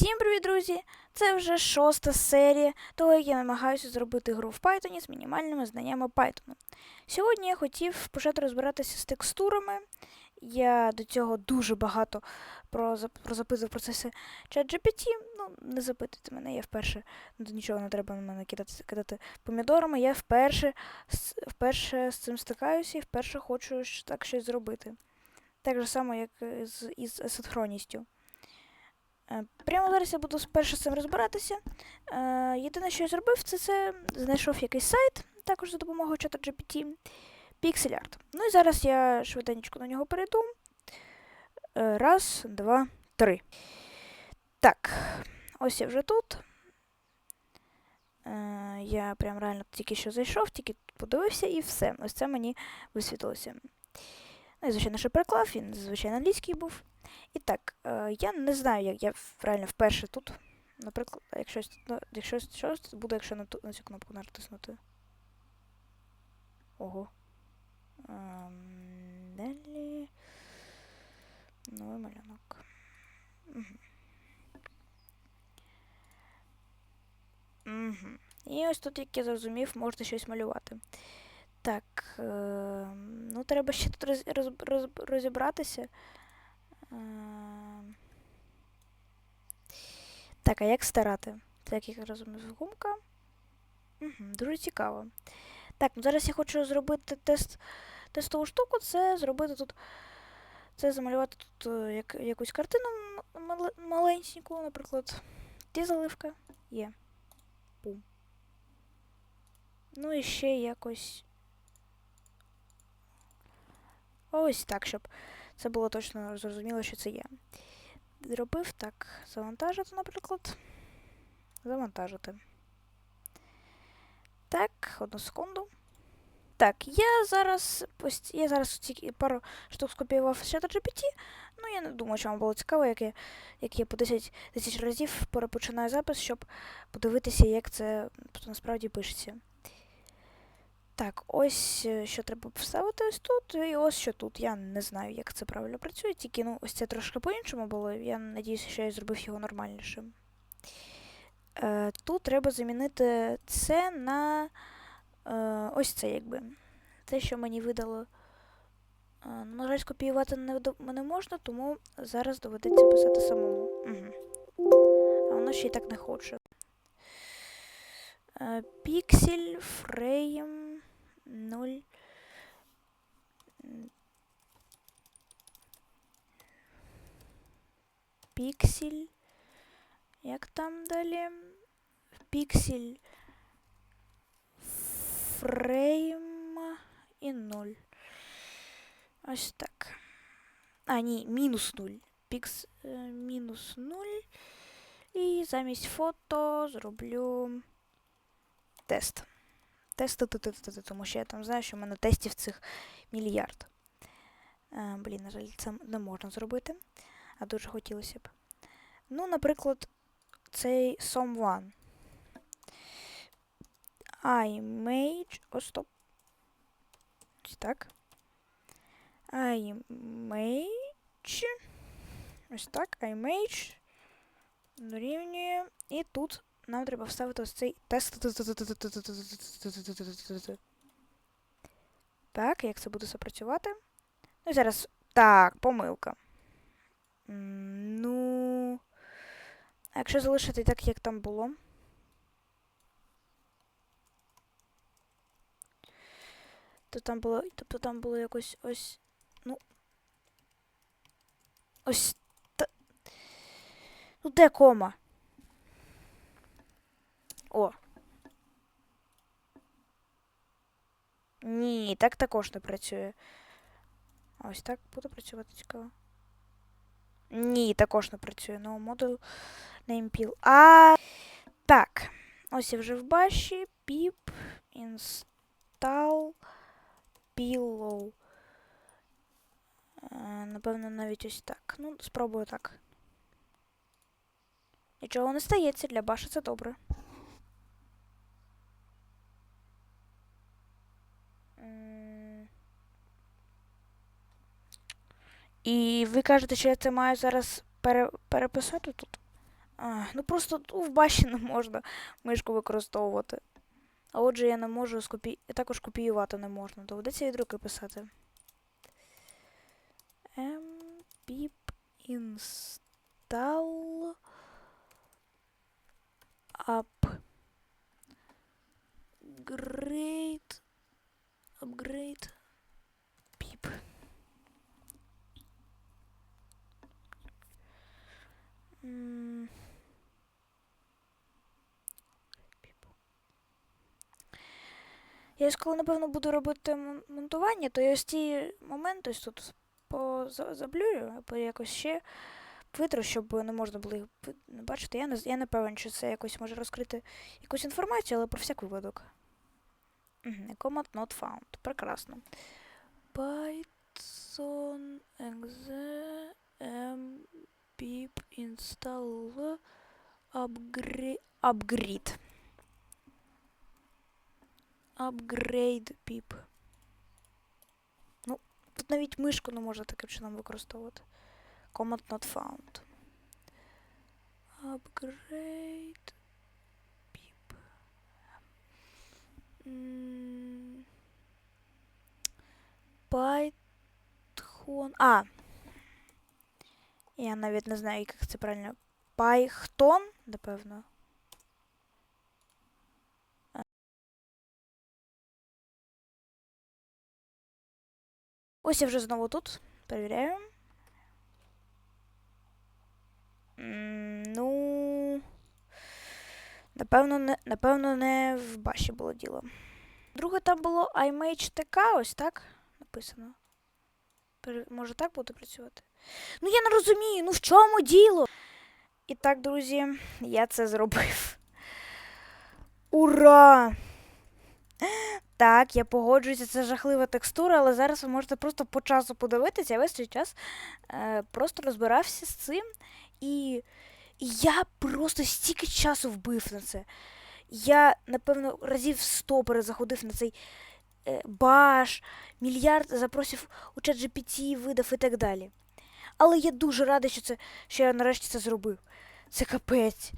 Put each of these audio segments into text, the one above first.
Всім привіт, друзі! Це вже шоста серія того, як я намагаюся зробити гру в Python з мінімальними знаннями Python. Сьогодні я хотів почати розбиратися з текстурами. Я до цього дуже багато прозап- прозапитував процеси ChatGPT. Ну, не запитуйте мене, я вперше ну, нічого не треба на мене кидати, кидати помідорами. Я вперше, вперше з цим стикаюся і вперше хочу так щось зробити. Так же само, як і з, із асинхронністю. Е, Прямо зараз я буду спершу з цим розбиратися. Е, Єдине, що я зробив, це це знайшов якийсь сайт, також за допомогою чата GPT, PixelArt. Ну і зараз я швиденько на нього перейду. Е, Раз, два, три. Так, ось я вже тут. Я прям реально тільки що зайшов, тільки подивився і все. Ось це мені висвітлилося. Ну і, звичайно, що переклав, він, звичайно, англійський був. І так, е, я не знаю, як я реально вперше тут. Наприклад, якщо, ну, якщо щось буде, якщо на, ту, на цю кнопку натиснути. Ого. Ем, далі. Новий малюнок. Угу. І ось тут, як я зрозумів, можна щось малювати. Так, е, ну треба ще тут роз, роз, роз, розібратися. Так, а як старати? Це як розумію, гумка. Угу, дуже цікаво. Так, ну зараз я хочу зробити тест, тестову штуку, це зробити тут. Це замалювати тут е, як, якусь картину маленьку, наприклад. Ті заливка є. Пум. Ну і ще якось. Ось так, щоб це було точно зрозуміло, що це є. Зробив так. Завантажити, наприклад. Завантажити. Так, одну секунду. Так, я зараз ось я зараз тільки пару штук скопіював з чата GPT. Ну, я не думаю, що вам було цікаво, як я, як я по 10 тисяч разів перепочинаю запис, щоб подивитися, як це насправді пишеться. Так, ось е, що треба вставити ось тут, і ось що тут. Я не знаю, як це правильно працює, тільки ну, ось це трошки по-іншому було. Я надіюся, що я зробив його нормальнішим. Е, тут треба замінити це на е, ось це, якби. Те, що мені видало. Е, на жаль, скопіювати не, не можна, тому зараз доведеться писати самому. Угу. А воно ще й так не хоче. Е, Піксель, фрейм, 0. Піксель. Як там далі? Піксель. Фрейм і 0. Ось так. А, ні, мінус 0. Пікс е, мінус 0. І замість фото зроблю тест. Тест, т-т-т-т-т, тому що я там знаю, що в мене тестів цих мільярд. Е, блін, на жаль, це не можна зробити, а дуже хотілося б. Ну, наприклад, цей someone. image. О, стоп. Ось так. image. Ось так. image. Дорівнює. І тут нам треба вставити ось цей тест. Так, як це буде запрацювати? Ну і зараз. Так, помилка. Ну. А якщо залишити так, як там було. То там було. Тобто там було якось ось. Ну. Ось. Та... Ну де кома? О. Ні, так також не працює. А Ось так буде працювати цікаво. Ні, також не працює. No модуль name pil. А так. Ось я вже в баші. Pip install pillow. Е, Напевно, навіть ось так. Ну, спробую так. Нічого не стається, для баші це добре. І ви кажете, що я це маю зараз пере- переписати тут? А, ну просто тут в баші не можна мишку використовувати. А отже, я не можу скопі... також копіювати не можна. Доведеться від руки писати. Ем, pip install upgrade upgrade pip. М. Я ось коли, напевно, буду робити монтування, то я ось ті моменти ось тут поза- заблюрю, або якось ще витру, щоб не можна було їх бачити. Я не, я не певен, чи це якось може розкрити якусь інформацію, але про всяк випадок. Command not found. Прекрасно. Python exe m pip install upgrade upgrade pip. Ну, тут навіть мишку не можна таким чином використовувати. Command not found. Upgrade pip. М, Python. А. Я навіть не знаю, як це правильно. Python, напевно. Ось я вже знову тут. Перевіряю. Ну. Напевно, не, напевно, не в баші було діло. Друге там було IMH-TK, ось так написано. Може так буде працювати? Ну я не розумію, ну в чому діло? І так, друзі, я це зробив. Ура! Так, я погоджуюся, це жахлива текстура, але зараз ви можете просто по часу подивитися. Я весь цей час е, просто розбирався з цим. І, я просто стільки часу вбив на це. Я, напевно, разів 100 перезаходив на цей е, баш, мільярд запросів у чат GPT, видав і так далі. Але я дуже радий, що, це, що я нарешті це зробив. Це капець.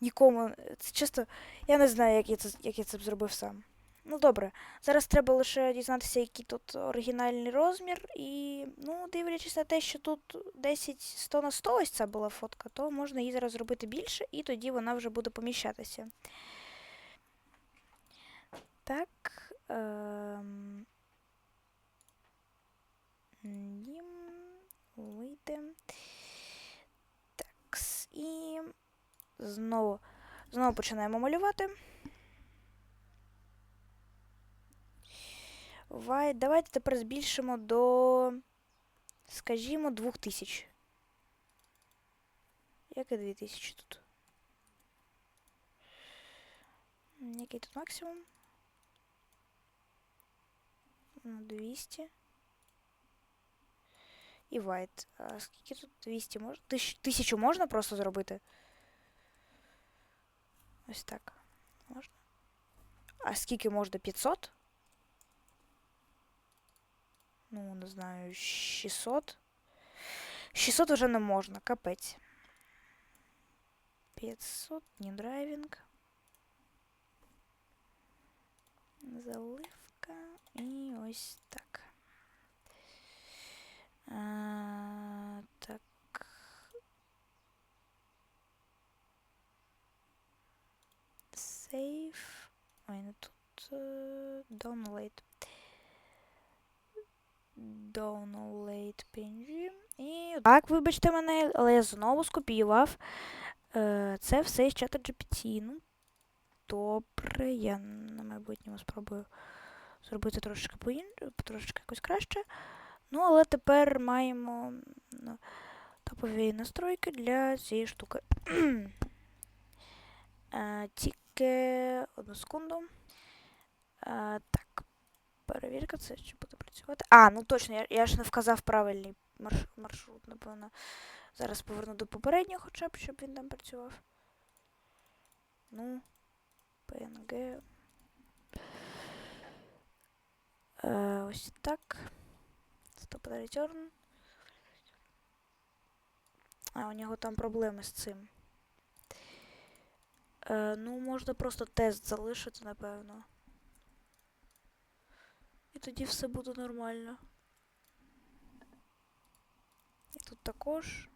Нікому. Це чисто. Я не знаю, як я це, як я це б зробив сам. Ну добре, зараз треба лише дізнатися, який тут оригінальний розмір. І, ну, дивлячись на те, що тут 10 100 на 100 ось ця була фотка, то можна її зараз зробити більше, і тоді вона вже буде поміщатися. Так. Ем... Вийде. Так. І знову, знову починаємо малювати. Вай, давайте тепер збільшимо до, скажімо, 2000. Як і 2000 тут? Який тут максимум? Ну, 200. І white. А скільки тут 200 можна? Тисяч, тисячу можна просто зробити? Ось так. Можна. А скільки можна? 500? Ну, не знаю, 600. 600 вже не можна, капець. 500, не драйвінг. Заливка. І ось так. Download. Download PNG. І так, вибачте мене, але я знову скопіював е, це все з чата GPT. Ну, добре, я на майбутньому спробую зробити трошечки по трошечки якось краще. Ну, але тепер маємо ну, топові настройки для цієї штуки. е, тільки одну секунду. Е, так, перевірка, це чи буде працювати. А, ну точно, я, я ж не вказав правильний марш, маршрут, напевно. Зараз поверну до попереднього хоча б, щоб він там працював. Ну, PNG. Е, ось так. Stop return. А, у нього там проблеми з цим. Е, ну, можна просто тест залишити, напевно. І тоді все буде нормально. І тут також.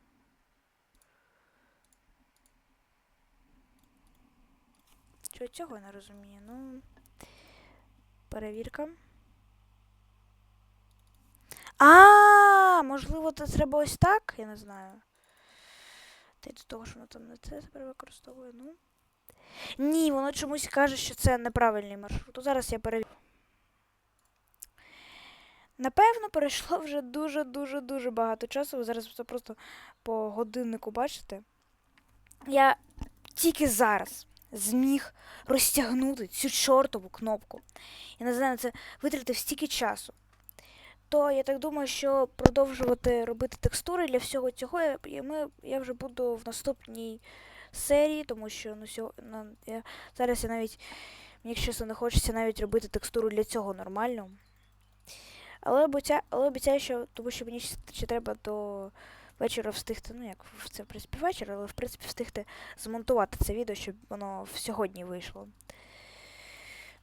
Чого цього я не розумію? Ну. Перевірка. А, можливо, це треба ось так? Я не знаю. Та й до того, що воно там не це тепер використовує, ну. Ні, воно чомусь каже, що це неправильний маршрут. То зараз я перевірю. Напевно, пройшло вже дуже-дуже дуже багато часу. Ви зараз це просто по годиннику бачите. Я тільки зараз зміг розтягнути цю чортову кнопку. Я не знаю, на це витратив стільки часу. То я так думаю, що продовжувати робити текстури для всього цього я, ми, я вже буду в наступній серії, тому що ну, сьо, на, я, зараз я навіть, мені якщо чесно, не хочеться навіть робити текстуру для цього нормально. Але обіцяю, але обіцяю, що тому що мені ще, треба до вечора встигти, ну як в- це в принципі вечір, але в принципі встигти змонтувати це відео, щоб воно в сьогодні вийшло.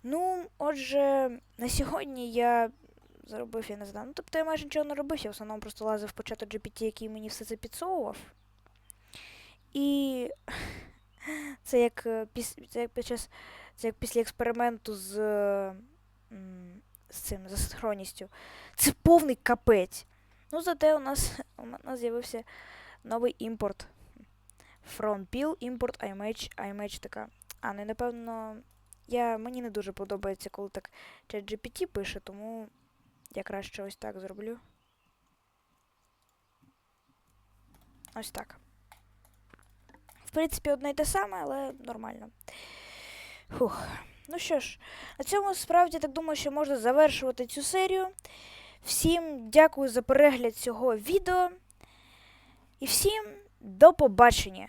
Ну, отже, на сьогодні я зробив, я не знаю. Ну, тобто я майже нічого не робив, я в основному просто лазив по чату GPT, який мені все це підсовував. І це як, е, це як під час. Це як після експерименту з, з цим, з асинхронністю. Це повний капець. Ну, зате у нас, у нас з'явився новий імпорт. From Peel import image, image така. А, ну і напевно, я, мені не дуже подобається, коли так ChatGPT пише, тому я краще ось так зроблю. Ось так. В принципі, одне й те саме, але нормально. Фух. Ну що ж, на цьому справді так думаю, що можна завершувати цю серію. Всім дякую за перегляд цього відео. І всім до побачення!